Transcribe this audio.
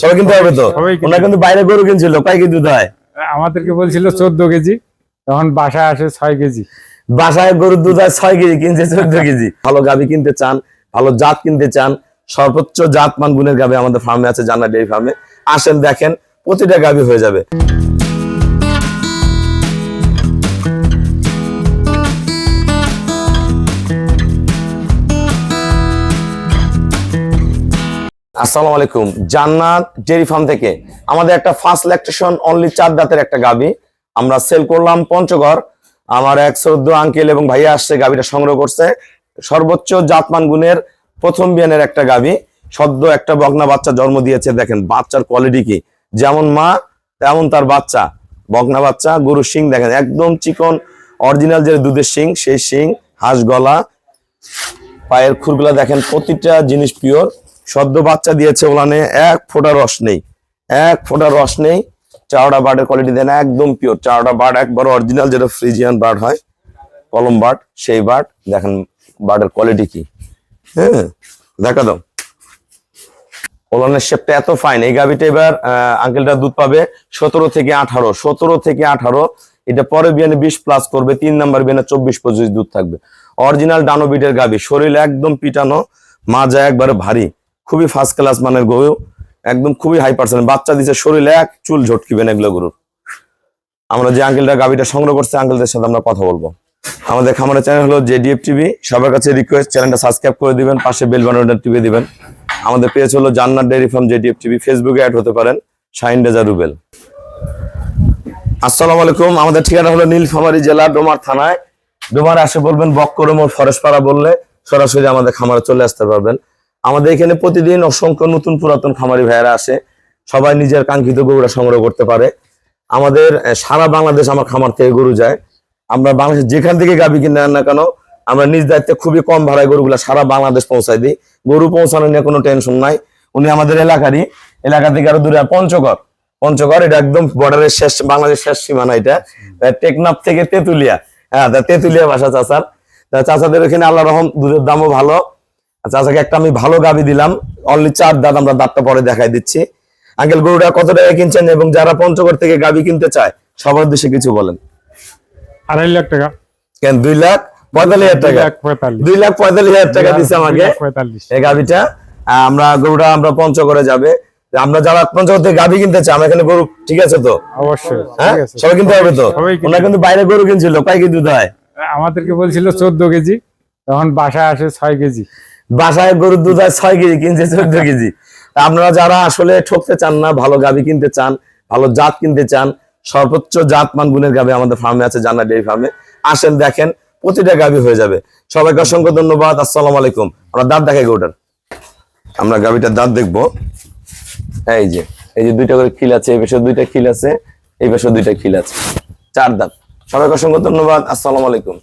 সবাই কিনতে পারবে তো? ওনার কিন্তু বাইরে গরু কিনছিল কয় কেজি দুধ হয়। আমাদেরকে বলছিল চোদ্দ কেজি তখন বাসায় আসে ছয় কেজি। বাসায় গরুর দুধ হয় ছয় কেজি কিনছে চোদ্দ কেজি। ভালো গাভি কিনতে চান ভালো জাত কিনতে চান সর্বোচ্চ জাত মান গুণের গাভি আমাদের ফার্মে আছে জানা ডেয়ারি ফার্মে আসেন দেখেন প্রতিটা গাভি হয়ে যাবে। আসসালামু আলাইকুম। জান্নাত ডেয়ারি ফার্ম থেকে আমাদের একটা ফার্স্ট ল্যাকটেশন অনলি চার দাঁতের একটা গাবি। আমরা সেল করলাম পঞ্চগড়। আমার এক সৌদ্দ আঙ্কেল এবং ভাইয়া আসছে, গাবিটা সংগ্রহ করছে। সর্বোচ্চ জাতমান গুণের প্রথম বিয়ানের একটা গাবি। সদ্য একটা বগনা বাচ্চা জন্ম দিয়েছে, দেখেন বাচ্চার কোয়ালিটি কি। যেমন মা, তেমন তার বাচ্চা। বগনা বাচ্চা, গরুর শিং, দেখেন একদম চিকন অরিজিনাল যে দুধের শিং, সেই শিং, হাঁস গলা, পায়ের খুরগুলা দেখেন, প্রতিটা জিনিস পিওর সদ্য বাচ্চা দিয়েছে ওলানে, এক ফোঁটা রস নেই, এক ফোঁটা রস নেই। চাওড়া বার্ডের কোয়ালিটি দেন, একদম পিওর চাওড়া বার্ড একবার অরিজিনাল যেটা ফ্রিজিয়ান বার্ড হয়, কলম বার্ড, সেই বার্ড, দেখেন বার্ডের কোয়ালিটি কি। হ্যাঁ দেখা দাও। ওলানের শেপটা এত ফাইন এই গাভিটা এবার আঙ্কেলটা দুধ পাবে সতেরো থেকে আঠারো, সতেরো থেকে আঠারো। এটা পরে বিয়ানে বিশ প্লাস করবে, তিন নাম্বার বিয়ানে চব্বিশ পঁচিশ দুধ থাকবে। অরিজিনাল ডানোবিটের গাভি, শরীর একদম পিটানো, মাজা একবারে ভারী। খুবই ফার্স্ট ক্লাস মানের গরু, একদম খুবই হাই পার্সেন্ট বাচ্চা দিছে, শরীরে এক, চুল ঝটকিবেন এগুলো গরুর। আমরা যে আঙ্কেলটা গাভিটা সংগ্রহ করছে, আঙ্কেলদের সাথে আমরা কথা বলব। আমাদের খামারের চ্যানেল হলো জেডিএফ টিভি সবার কাছে রিকোয়েস্ট চ্যানেলটা সাবস্ক্রাইব করে দিবেন, পাশে বেল বাটনটা টিপে দিবেন। আমাদের পেজ হলো Jannat dairy farm JDF TV ফেসবুকে অ্যাড হতে পারেন, শাহিন রেজা রুবেল। আসসালামু আলাইকুম। আমাদের ঠিকানা হলো নীলফামারী জেলা, ডোমার থানায়। ডোমার আসে বলবেন বক্করম ও ফরেশপাড়া বললে সরাসরি আমাদের খামারে চলে আসতে পারবেন। আমাদের এখানে প্রতিদিন অসংখ্য নতুন পুরাতন খামারি ভাইয়েরা আসে। সবাই নিজের কাঙ্ক্ষিত গরুরা সংগ্রহ করতে পারে। আমাদের সারা বাংলাদেশ আমার খামার থেকে গরু যায়। আমরা বাংলাদেশ যেখান থেকে গাবি কিনে না কেন, আমরা নিজ দায়িত্বে খুবই কম ভাড়ায় গরুগুলা সারা বাংলাদেশ পৌঁছায় দিই। গরু পৌঁছানো নিয়ে কোনো টেনশন নাই। উনি আমাদের এলাকারই। এলাকা থেকে আরও দূরে পঞ্চগড়। পঞ্চগড় এটা একদম বর্ডারের শেষ বাংলাদেশ শেষ সীমানা এটা। টেকনাফ থেকে তেতুলিয়া। হ্যাঁ তেতুলিয়া ভাষা চাচার। চাচাদের ওখানে আল্লাহ রহম, দুধের দামও ভালো। আর চাচাকে একটা আমি ভালো গাবি দিলাম। অনলি চার দাঁত আমরা দাঁতটা পরে দেখাই দিচ্ছি। আঙ্কেল গরুটা কত টাকা কিনছেন এবং যারা পঞ্চগড় থেকে গাবি কিনতে চায় সবার উদ্দেশ্যে কিছু বলেন। আড়াই লাখ টাকা। কেন দুই লাখ? পঁয়তাল্লিশ হাজার টাকা। দুই লাখ পঁয়তাল্লিশ। হাজার টাকা দিচ্ছে আমাকে এই গাভিটা আমরা গরুটা আমরা পঞ্চগড়ে যাবে। আমরা যারা পঞ্চগড় থেকে গাভি কিনতে চাই আমরা এখানে গরু ঠিক আছে তো? অবশ্যই হ্যাঁ? সবাই কিনতে হবে তো? ওনারা কিন্তু বাইরে গরু কিনছিল কয় কেজি দুধ হয়। আমাদেরকে বলছিল চোদ্দ কেজি তখন বাসায় আসে ছয় কেজি। বাসায় গরুর দুধ হয় ছয় কেজি কিনছে চোদ্দ কেজি। আপনারা যারা আসলে ঠকতে চান না, ভালো গাভি কিনতে চান, ভালো জাত কিনতে চান, সর্বোচ্চ জাত মান গুণের গাভি আমাদের ফার্মে আছে জানা ডেয়ারি ফার্মে আসেন, দেখেন, প্রতিটা গাভি হয়ে যাবে। সবাইকে অসংখ্য ধন্যবাদ, আসসালাম আলাইকুম। আমরা দাঁত দেখাই গরুটার। আমরা গাভিটার দাঁত দেখব। এই যে এই যে দুইটা করে খিল আছে, এই পাশে দুইটা খিল আছে, এই পাশে দুইটা খিল আছে। চার দাঁত। সবাইকে অসংখ্য ধন্যবাদ, আসসালামু আলাইকুম।